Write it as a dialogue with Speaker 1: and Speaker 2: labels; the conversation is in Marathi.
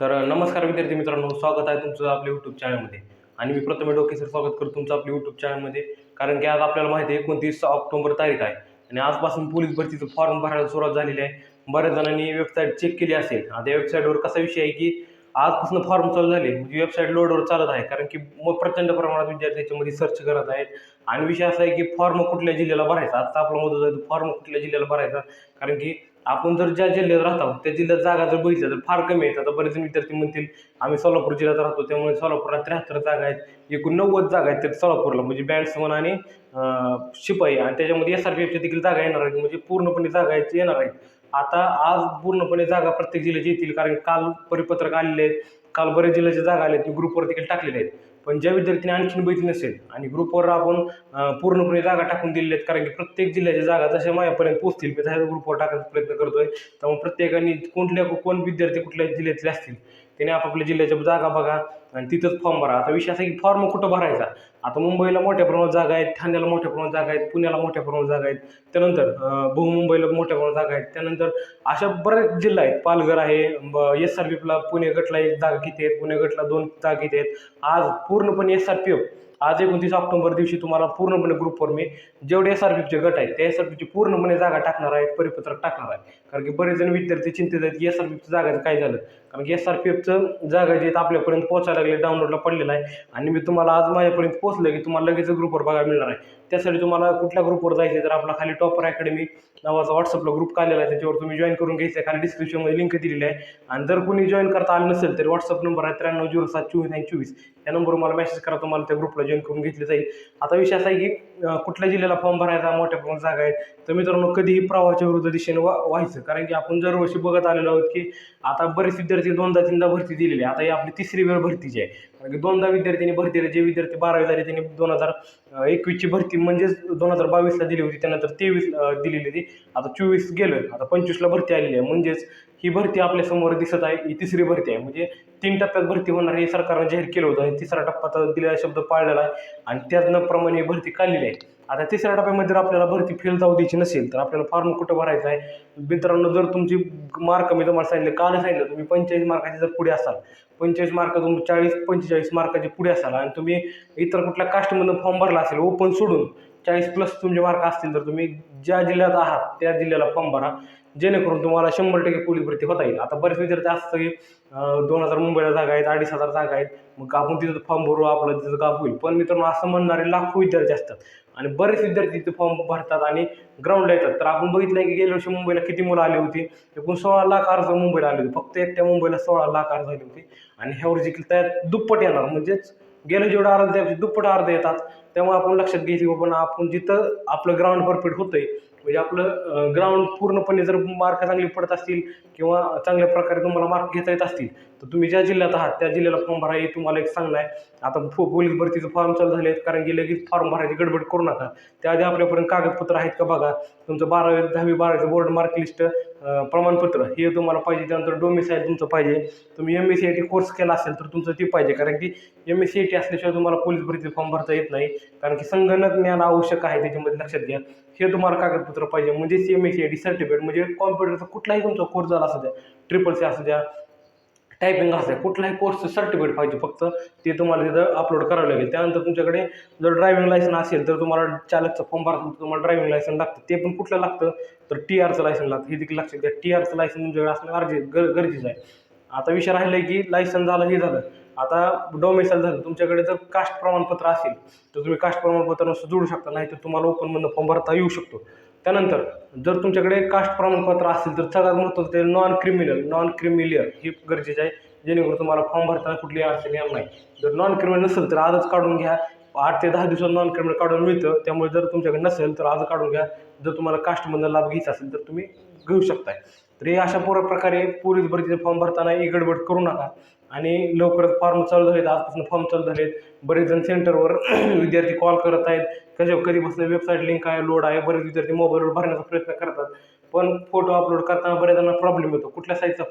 Speaker 1: तर नमस्कार विद्यार्थी मित्रांनो स्वागत आहे तुमचं आपल्या यूट्यूब चॅनलमध्ये आणि मी प्रथम डोके सर स्वागत करतो तुमचं आपल्या यूट्यूब चॅनलमध्ये कारण की आज आपल्याला माहिती आहे एकोणतीस ऑक्टोबर तारीख आहे. आणि आजपासून पोलीस भरतीचं फॉर्म भरायला सुरुवात झालेली आहे. बऱ्याच जणांनी वेबसाईट चेक केली असेल. आता वेबसाईटवर कसा विषय आहे की आजपासून फॉर्म चालू झाले. म्हणजे वेबसाईट लोडवर चालत आहे. कारण की मग प्रचंड प्रमाणात विद्यार्थी याच्यामध्ये सर्च करत आहेत. आणि विषय असा आहे की फॉर्म कुठल्या जिल्ह्याला भरायचा? आता आपला मुद्दा फॉर्म कुठल्या जिल्ह्याला भरायचा? कारण की आपण जर ज्या जिल्ह्यात राहतो त्या जिल्ह्यात जागा जर बघितल्या तर फार कमी आहेत. आता बरेच विद्यार्थी म्हणतील आम्ही सोलापूर जिल्ह्यात राहतो त्यामुळे सोलापूरला त्र्याहत्तर जागा आहेत एकूण नव्वद जागा आहेत त्यात सोलापूरला. म्हणजे बँड्समन आणि शिपाई आणि त्याच्यामध्ये एस आर पी एफच्या देखील जागा येणार आहेत. म्हणजे पूर्णपणे जागा आहेत येणार आहेत. आता आज पूर्णपणे जागा प्रत्येक जिल्ह्याची येतील कारण काल परिपत्रक आलेले आहेत. काल बरेच जिल्ह्याच्या जागा आल्या आहेत ग्रुपवर देखील टाकलेले आहेत. पण ज्या विद्यार्थ्यांनी आणखीन बघितली नसेल आणि ग्रुपवर आपण पूर्णपणे जागा टाकून दिलेल्या आहेत कारण की प्रत्येक जिल्ह्याच्या जागा जशा माझ्यापर्यंत पोहोचतील मी तशा ग्रुपवर टाकायचा प्रयत्न करतोय. त्यामुळे प्रत्येकाने कोणत्या कोण विद्यार्थी कुठल्या जिल्ह्यातले असतील त्याने आपापल्या जिल्ह्याच्या जागा बघा आणि तिथंच फॉर्म भरा. आता विषय असा आहे की फॉर्म कुठं भरायचा? आता मुंबईला मोठ्या प्रमाणात जागा आहेत ठाण्याला मोठ्या प्रमाणात जागा आहेत पुण्याला मोठ्या प्रमाणात जागा आहेत. त्यानंतर बहुमुंबईला मोठ्या प्रमाणात जागा आहेत. त्यानंतर अशा बरेच जिल्हा आहेत. पालघर आहे एस आर पी एफला पुणे गटला एक जागा किती आहेत पुणे गटला दोन जागा किती आहेत आज पूर्णपणे एस आर पी एफ आज एकोणतीस ऑक्टोबर दिवशी तुम्हाला पूर्णपणे ग्रुपवर मी जेवढे एस आर पी एफचे गट आहेत त्या एस आर पीची पूर्णपणे जागा टाकणार आहेत परिपत्रक टाकणार आहे कारण की बरेच जण विद्यार्थी चिंतित आहेत की एस आर पी एफच्या जागाचं काय झालं? कारण की एस आर पी एफचं जागा जे आपल्यापर्यंत पोहोचायला लागले डाउनलोडला पडलेलं आहे. आणि मी तुम्हाला आज माझ्यापर्यंत पोहोचलं की तुम्हाला लगेच ग्रुपवर बघायला मिळणार आहे. त्यासाठी तुम्हाला कुठल्या ग्रुपवर जायचं तर आपला खाली टॉपर अकॅडमी नावाचा व्हॉट्सअपला ग्रुप काढलेला आहे त्याच्यावर तुम्ही जॉईन करून घ्यायचं आहे. खाली डिस्क्रिप्शनमध्ये लिंक दिलेली आहे. आणि जर कोणी जॉईन करता आलं नसेल तर व्हॉट्सअप नंबर आहे त्र्याण्णव झिरो सात चोवीस आणि चोवीस. या नंबरवर मला मेसेज करा तुम्हाला त्या ग्रुपला जॉईन करून घेतले जाईल. आता विषय असा आहे की कुठल्या जिल्ह्याला फॉर्म भरायचा मोठ्या प्रमाणात जागा आहेत. तर मित्रांनो कधीही प्रवाहाच्या विरुद्ध दिशेने वा व्हायचं. कारण की आपण दरवर्षी बघत आलेलो आहोत की आता बरेच विद्यार्थी दोनदा तीनदा भरती दिलेली आहे आता ही आपली तिसरी वेळ भरतीची आहे. कारण की दोनदा विद्यार्थ्यांनी भरती दिली. जे विद्यार्थी बारावी झाले त्यांनी दोन हजार एकवीसची भरती म्हणजेच दोन हजार बावीसला दिली होती. त्यानंतर तेवीस दिलेली होती. आता चोवीस गेलं आता पंचवीसला भरती आलेली आहे. म्हणजेच ही भरती आपल्यासमोर दिसत आहे ही तिसरी भरती आहे. म्हणजे तीन टप्प्यात भरती होणार हे सरकारनं जाहीर केलं होतं आणि तिसरा टप्पा तर दिलेला शब्द पाळलेला आहे. आणि त्याप्रमाणे ही भरती काढलेली आहे. आता तिसऱ्या टप्प्यामध्ये जर आपल्याला भरती फेल जाऊ द्यायची नसेल तर आपल्याला फॉर्म कुठं भरायचा आहे? मित्रांनो जर तुमची मार्क मी तुम्हाला सांगितले काल सांगितलं तुम्ही पंचेचाळीस मार्काचे जर पुढे असाल पंचेचाळीस मार्क तुम्ही चाळीस पंचेचाळीस मार्काचे पुढे असाल आणि तुम्ही इतर कुठल्या कास्टमधून फॉर्म भरला असेल ओपन सोडून चाळीस प्लस तुमचे मार्क असतील तर तुम्ही ज्या जिल्ह्यात आहात त्या जिल्ह्याला फॉर्म भरा. जेणेकरून तुम्हाला शंभर टक्के पोलीस भरती होता येईल. आता बरेच विद्यार्थी असतं की दोन हजार मुंबईला जागा आहेत अडीच हजार जागा आहेत. मग आपण तिथं फॉर्म भरू आपलं तिथं काम होईल. पण मित्रांनो असं म्हणणारे लाखो विद्यार्थी असतात. आणि बरेच विद्यार्थी तिथे फॉर्म भरतात आणि ग्राउंडला येतात. तर आपण बघितलं की गेल्या वर्षी मुंबईला किती मुलं आली होती? एकूण सोळा लाख अर्ज मुंबईला आले होते. फक्त एकट्या मुंबईला सोळा लाख अर्ज आले होते. आणि ह्यावर देखील त्यात दुप्पट येणार. म्हणजेच गेलं जेवढं अर्ज त्यापेक्षा दुप्पट अर्ध येतात त्यामुळे आपण लक्षात घ्यायची की बाबा आपण जिथं आपलं ग्राउंड परफेक्ट होतंय म्हणजे आपलं ग्राउंड पूर्णपणे जर मार्क चांगले पडत असतील किंवा चांगल्या प्रकारे तुम्हाला मार्क घेता येत असतील तर तुम्ही ज्या जिल्ह्यात आहात त्या जिल्ह्याला फॉर्म भरा हे तुम्हाला एक सांगणं आहे. आता फो पोलीस भरतीचं फॉर्म चालू झाले आहेत कारण की लगेच फॉर्म भरायची गडबड करू नका. त्याआधी आपल्यापर्यंत कागदपत्र आहेत का बघा तुमचं बारावी दहावी बारावीचं बोर्ड मार्क लिस्ट प्रमाणपत्र हे तुम्हाला पाहिजे त्यानंतर डोमिसाईल तुमचं पाहिजे. तुम्ही M S C I T course केला असेल तर तुमचं ते पाहिजे. कारण की M S C I T असल्याशिवाय तुम्हाला पोलीस भरती फॉर्म भरता येत नाही. कारण की संगणक ज्ञान आवश्यक आहे त्याच्यामध्ये लक्षात घ्या. हे तुम्हाला कागदपत्र पाहिजे. म्हणजेच M S C I T certificate म्हणजे कॉम्प्युटरचा म्हणजे कुठलाही तुमचा कोर्स झाला असू द्या ट्रिपल सी असू द्या टायपिंग असू कुठलाही कोर्सचं सर्टिफिकेट पाहिजे फक्त ते तुम्हाला तिथं अपलोड करावं लागेल. त्यानंतर तुमच्याकडे जर ड्रायव्हिंग लायसन असेल तर तुम्हाला चालकचं फॉर्म भरताना तुम्हाला ड्रायव्हिंग लायसन लागतं. ते पण कुठलं लागतं? तर टी आरचं लायसन लागतं. हे देखील लक्षात घ्या. टी आरचं लायसन तुमच्याकडे असणं अर्जे गर गरजेचं आहे. आता विषय राहिला की लायसन झालं हे झालं. आता डोमेसाईल झालं. तुमच्याकडे जर कास्ट प्रमाणपत्र असेल तर तुम्ही कास्ट प्रमाणपत्र नुसतं जोडू शकता. नाही तर तुम्हाला ओपनमधनं फॉर्म भरता येऊ शकतो. त्यानंतर जर तुमच्याकडे कास्ट प्रमाणपत्र असेल तर सगळ्यात महत्त्वाचं ते नॉन क्रिमिनल नॉन क्रिमिलियर हे गरजेचं आहे. जेणेकरून तुम्हाला फॉर्म भरताना कुठलीही अडचण येणार नाही. जर नॉन क्रिमिनल नसेल तर आजच काढून घ्या. आठ ते दहा दिवसात नॉन क्रिमिनल काढून मिळतं. त्यामुळे जर तुमच्याकडे नसेल तर आज काढून घ्या. जर तुम्हाला कास्टमधनं लाभ घ्यायचा असेल तर तुम्ही घेऊ शकताय. तर हे अशा पूर्ण प्रकारे पोलीस भरतीचे फॉर्म भरताना ही गडबड करू नका. आणि लवकरच फॉर्म चालू झालेत आजपासून फॉर्म चालू झालेत. बरेच जण सेंटरवर विद्यार्थी कॉल करत आहेत. कशा कधीपासून वेबसाईट लिंक आहे लोड आहे बरेच विद्यार्थी मोबाईलवर भरण्याचा प्रयत्न करतात. पण फोटो अपलोड करताना बऱ्याच जणांना प्रॉब्लेम येतो. कुठल्या साईजचा